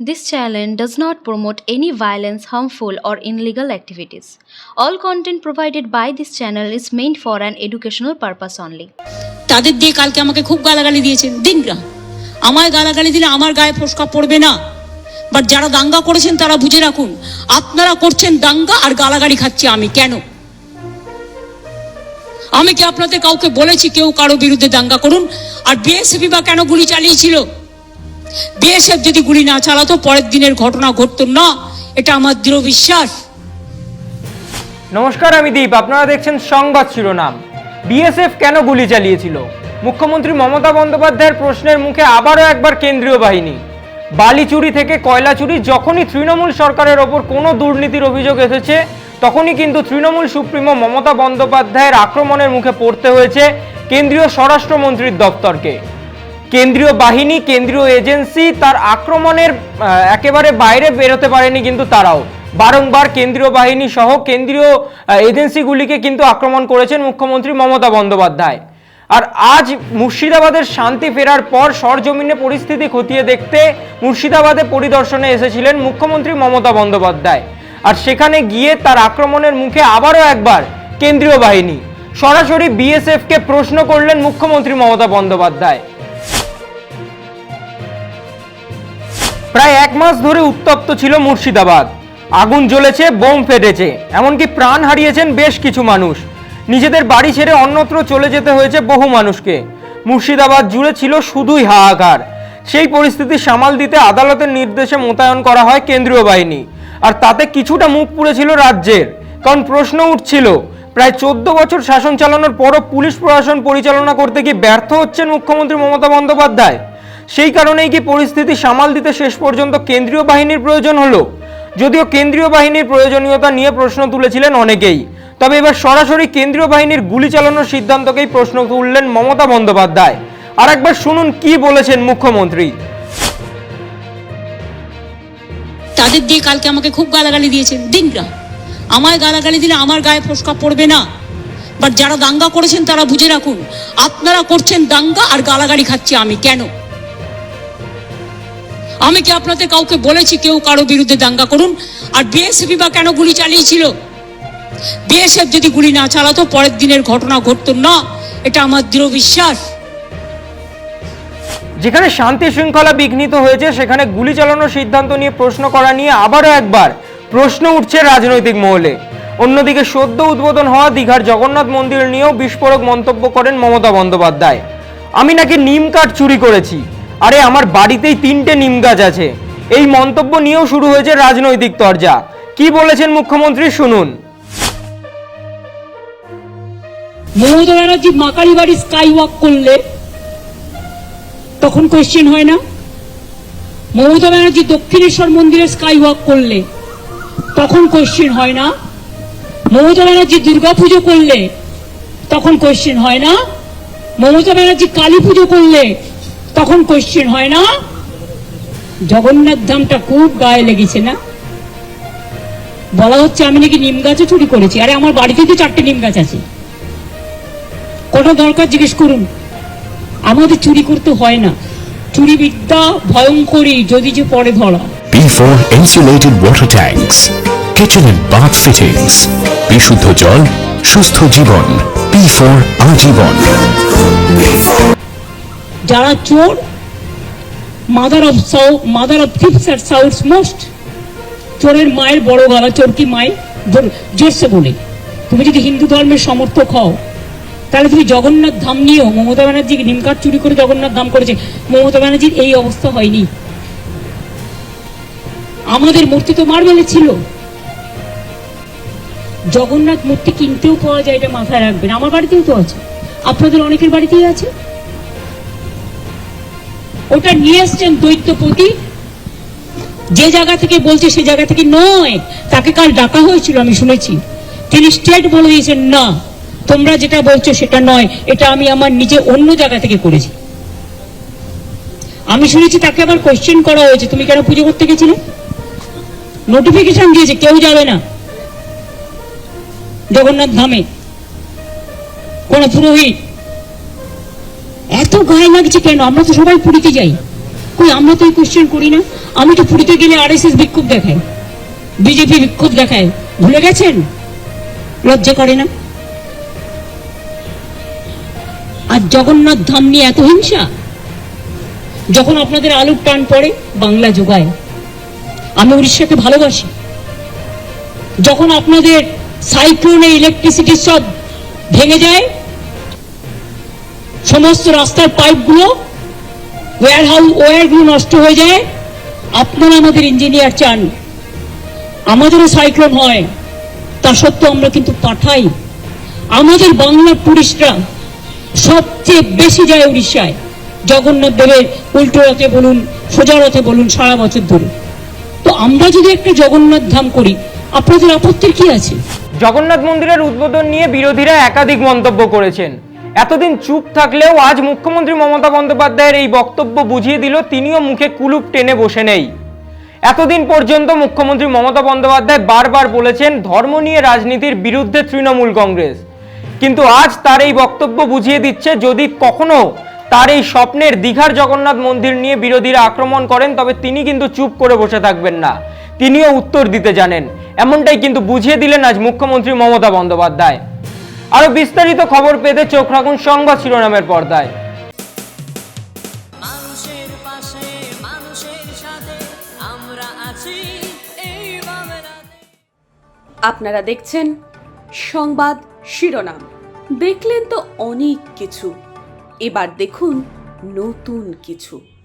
This channel does not promote any violence, harmful, or illegal activities. All content provided by this channel is meant for an educational purpose only. তাদের দিয়ে কালকে আমাকে খুব গালাগালি দিয়েছেন দিনরা আমায় গালাগালি দিলে আমার গায়ে ফোসকা পড়বে না। বাট যারা দাঙ্গা করেছেন তারা বুঝে রাখুন আপনারা করছেন দাঙ্গা আর গালাগালি খাচ্ছি আমি। কেন? আমি কি আপনাদের কাউকে বলেছি কেউ কারও বিরুদ্ধে দাঙ্গা করুন? আর বিএসএফি বা কেন গুলি চালিয়েছিল? বিএসএফ যদি গুলি না চালাতো, পরের দিনের ঘটনা ঘটতো না। এটা আমার দৃঢ় বিশ্বাস। নমস্কার, আমি দীপ। আপনারা দেখছেন সংবাদ শিরোনাম। বিএসএফ কেন গুলি চালিয়েছিল? মুখ্যমন্ত্রী মমতা বন্দ্যোপাধ্যায়ের প্রশ্নের মুখে আবারও একবার কেন্দ্রীয় বাহিনী। বালি চুরি থেকে কয়লা চুরি যখনই তৃণমূল সরকারের ওপর কোনো দুর্নীতির অভিযোগ এসেছে, তখনই কিন্তু তৃণমূল সুপ্রিমো মমতা বন্দ্যোপাধ্যায়ের আক্রমণের মুখে পড়তে হয়েছে কেন্দ্রীয় স্বরাষ্ট্রমন্ত্রীর দপ্তরকে। কেন্দ্রীয় বাহিনী, কেন্দ্রীয় এজেন্সি তার আক্রমণের একেবারে বাইরে বেরোতে পারেনি কিন্তু তারাও। বারংবার কেন্দ্রীয় বাহিনী সহ কেন্দ্রীয় এজেন্সিগুলিকে কিন্তু আক্রমণ করেছেন মুখ্যমন্ত্রী মমতা বন্দ্যোপাধ্যায়। আর আজ মুর্শিদাবাদের শান্তি ফেরার পর সরজমিনে পরিস্থিতি খতিয়ে দেখতে মুর্শিদাবাদে পরিদর্শনে এসেছিলেন মুখ্যমন্ত্রী মমতা বন্দ্যোপাধ্যায়। আর সেখানে গিয়ে তার আক্রমণের মুখে আবারও একবার কেন্দ্রীয় বাহিনী। সরাসরি বিএসএফকে প্রশ্ন করলেন মুখ্যমন্ত্রী মমতা বন্দ্যোপাধ্যায়। প্রায় এক মাস ধরে উত্তপ্ত ছিল মুর্শিদাবাদ। আগুন জ্বলেছে, বোম ফেটেছে, এমনকি প্রাণ হারিয়েছেন বেশ কিছু মানুষ। নিজেদের বাড়ি ছেড়ে অন্যত্র চলে যেতে হয়েছে বহু মানুষকে। মুর্শিদাবাদ জুড়ে ছিল শুধুই হাহাকার। সেই পরিস্থিতি সামাল দিতে আদালতের নির্দেশে মোতায়েন করা হয় কেন্দ্রীয় বাহিনী। আর তাতে কিছুটা মুখ পুড়েছিল রাজ্যের। কারণ প্রশ্ন উঠছিল, প্রায় চোদ্দ বছর শাসন চালানোর পরও পুলিশ প্রশাসন পরিচালনা করতে গিয়ে ব্যর্থ হচ্ছেন মুখ্যমন্ত্রী মমতা বন্দ্যোপাধ্যায়? সেই কারণেই কি পরিস্থিতি সামাল দিতে শেষ পর্যন্ত কেন্দ্রীয় বাহিনীর প্রয়োজন হলো? যদিও কেন্দ্রীয় বাহিনীর প্রয়োজনীয়তা নিয়ে প্রশ্ন তুলেছিলেন অনেকেই, তবে এবার সরাসরি কেন্দ্রীয় বাহিনীর গুলি চালানোর সিদ্ধান্তকেই প্রশ্ন তুললেন মমতা বন্দ্যোপাধ্যায়। আর একবার শুনুন কি বলেছেন মুখ্যমন্ত্রী। তাদের দিয়ে কালকে আমাকে খুব গালাগালি দিয়েছেন দিনরা। আমায় গালাগালি দিলে আমার গায়ে ফোসকা পড়বে না। বাট যারা দাঙ্গা করেছেন তারা বুঝে রাখুন, আপনারা করছেন দাঙ্গা আর গালাগালি খাচ্ছি আমি, কেন? আমি কি আপনাদের কাউকে বলেছি কেউ কারও বিরুদ্ধে দাঙ্গা করুন? আর বিএসএফি বা কেন গুলি চালিয়েছিল? বিএসএফ যদি গুলি না চালাতো, পরের দিনের ঘটনা ঘটতো না। এটা আমার দৃঢ় বিশ্বাস। যেখানে শান্তি শৃঙ্খলা বিঘ্নিত হয়েছে, সেখানে গুলি চালানোর সিদ্ধান্ত নিয়ে প্রশ্ন করা নিয়ে আবারও একবার প্রশ্ন উঠছে রাজনৈতিক মহলে। অন্যদিকে সদ্য উদ্বোধন হওয়া দীঘার জগন্নাথ মন্দির নিয়েও বিস্ফোরক মন্তব্য করেন মমতা বন্দ্যোপাধ্যায়। আমি নাকি নিম কাঠ চুরি করেছি? আরে, আমার বাড়িতেই তিনটে নিম গাছ আছে। এই মন্তব্য নিয়েও শুরু হয়েছে রাজনৈতিক তরজা। কি বলেছেন মুখ্যমন্ত্রী, শুনুন। মমতা ব্যানার্জি মাকারি বাড়ি স্কাই ওয়াক করলে তখন কোয়েশ্চেন হয় না? মমতা ব্যানার্জি দক্ষিণেশ্বর মন্দিরে স্কাই ওয়াক করলে তখন কোয়েশ্চেন হয় না? মমতা ব্যানার্জি দুর্গা পুজো করলে তখন কোয়েশ্চেন হয় না? মমতা ব্যানার্জি কালী পুজো করলে তখন কোয়েশ্চেন হয় না? জগন্নাথ ধামটা খুব গায়ে লেগেছে না? বলা হচ্ছে আমি নাকি নিম গাছও চুরি করেছি। আরে আমার বাড়িতে তো চারটে নিম গাছ আছে। কোনো দরকার জিজ্ঞেস করুন। আমাদের চুরি করতে হয় না। চুরি বিদ্যা ভয়ঙ্করী যদি যে পরে ধরা। P4 insulated water tanks, kitchen and bath fittings, বিশুদ্ধ জল সুস্থ জীবন P4 আজীবন। যারা চোর mother of Sau mother of thieves at south most চোরের মায়ের বড় গলা, চোর কি মায়ের? জোরসে বলে। তুমি যদি হিন্দু ধর্মের সমর্থক হও, তাহলে তুমি জগন্নাথ ধাম নিয়েও মমতা ব্যানার্জি নিমকাঠ চুরি করে জগন্নাথ ধাম করেছে। মমতা ব্যানার্জির এই অবস্থা হয়নি। আমাদের মূর্তি তো মার্বেলে ছিল। জগন্নাথ মূর্তি কিনতেও পাওয়া যায় এটা মাথায় রাখবেন। আমার বাড়িতেও তো আছে। আপনাদের অনেকের বাড়িতেই আছে? ওটা নিয়ে এসছেন দৈত্যপতি। যে জায়গা থেকে বলছে সে জায়গা থেকে নয়, তাকে কাল ডাকা হয়েছিল, আমি শুনেছি। তিনি স্টেট বলে দিয়েছেন, না, তোমরা যেটা বলছো সেটা নয়, এটা আমি আমার নিজে অন্য জায়গা থেকে করেছি। আমি শুনেছি তাকে আবার কোয়েশ্চেন করা হয়েছে, তুমি কেন পুজো করতে গেছিলে? নোটিফিকেশন দিয়েছে, কেউ যাবে না। জগন্নাথ ধামে। কোন পুরোহিত গায়ে লাগছে কেন? আমরা তো সবাই পুরীতে যাই। কই, আমরা তো এই কোশ্চেন করি না? আমি তো পুরীতে গেলে আরএসএস বিক্ষোভ দেখায় বিজেপি বিক্ষোভ দেখায় ভুলে গেছেন? লজ্জা করে না? আর জগন্নাথ ধাম নিয়ে এত হিংসা? যখন আপনাদের আলুর টান পড়ে, বাংলা যোগায়। আমি উড়িষ্যাকে ভালোবাসি। যখন আপনাদের সাইক্লোনে ইলেকট্রিসিটি সব ভেঙে যায় সমস্ত রাস্তার পাইপগুলো ওয়্যার হাউস ওয়্যারগুলো নষ্ট হয়ে যায়। আপনারা আমাদের ইঞ্জিনিয়ার চান। আমাদেরও সাইক্লোন হয়। তা সত্ত্বেও আমরা কিন্তু পাঠাই। আমাদের বাংলার টুরিস্টরা সবচেয়ে বেশি যায় উড়িষ্যায়। জগন্নাথ দেবের উল্টো রথে বলুন, সোজা রথে বলুন, সারা বছর ধরে। তো আমরা যদি একটা জগন্নাথ ধাম করি, আপনাদের আপত্তির কি আছে? জগন্নাথ মন্দিরের উদ্বোধন নিয়ে বিরোধীরা একাধিক মন্তব্য করেছেন। এতদিন চুপ থাকলেও আজ মুখ্যমন্ত্রী মমতা বন্দ্যোপাধ্যায়ের এই বক্তব্য বুঝিয়ে দিল, তিনিও মুখে কুলুপ টেনে বসে নেই। এতদিন পর্যন্ত মুখ্যমন্ত্রী মমতা বন্দ্যোপাধ্যায় বারবার বলেছেন, ধর্ম নিয়ে রাজনীতির বিরুদ্ধে তৃণমূল কংগ্রেস। কিন্তু আজ তার এই বক্তব্য বুঝিয়ে দিচ্ছে, যদি কখনো তার এই স্বপ্নের দীঘার জগন্নাথ মন্দির নিয়ে বিরোধীরা আক্রমণ করেন, তবে তিনি কিন্তু চুপ করে বসে থাকবেন না। তিনিও উত্তর দিতে জানেন। এমনটাই কিন্তু বুঝিয়ে দিলেন আজ মুখ্যমন্ত্রী মমতা বন্দ্যোপাধ্যায়। আরও বিস্তারিত খবর পেতে চোখ রাখুন সংবাদ শিরোনামের পর্দায়। আপনারা দেখছেন সংবাদ শিরোনাম। দেখলেন তো অনেক কিছু। এবার দেখুন নতুন কিছু।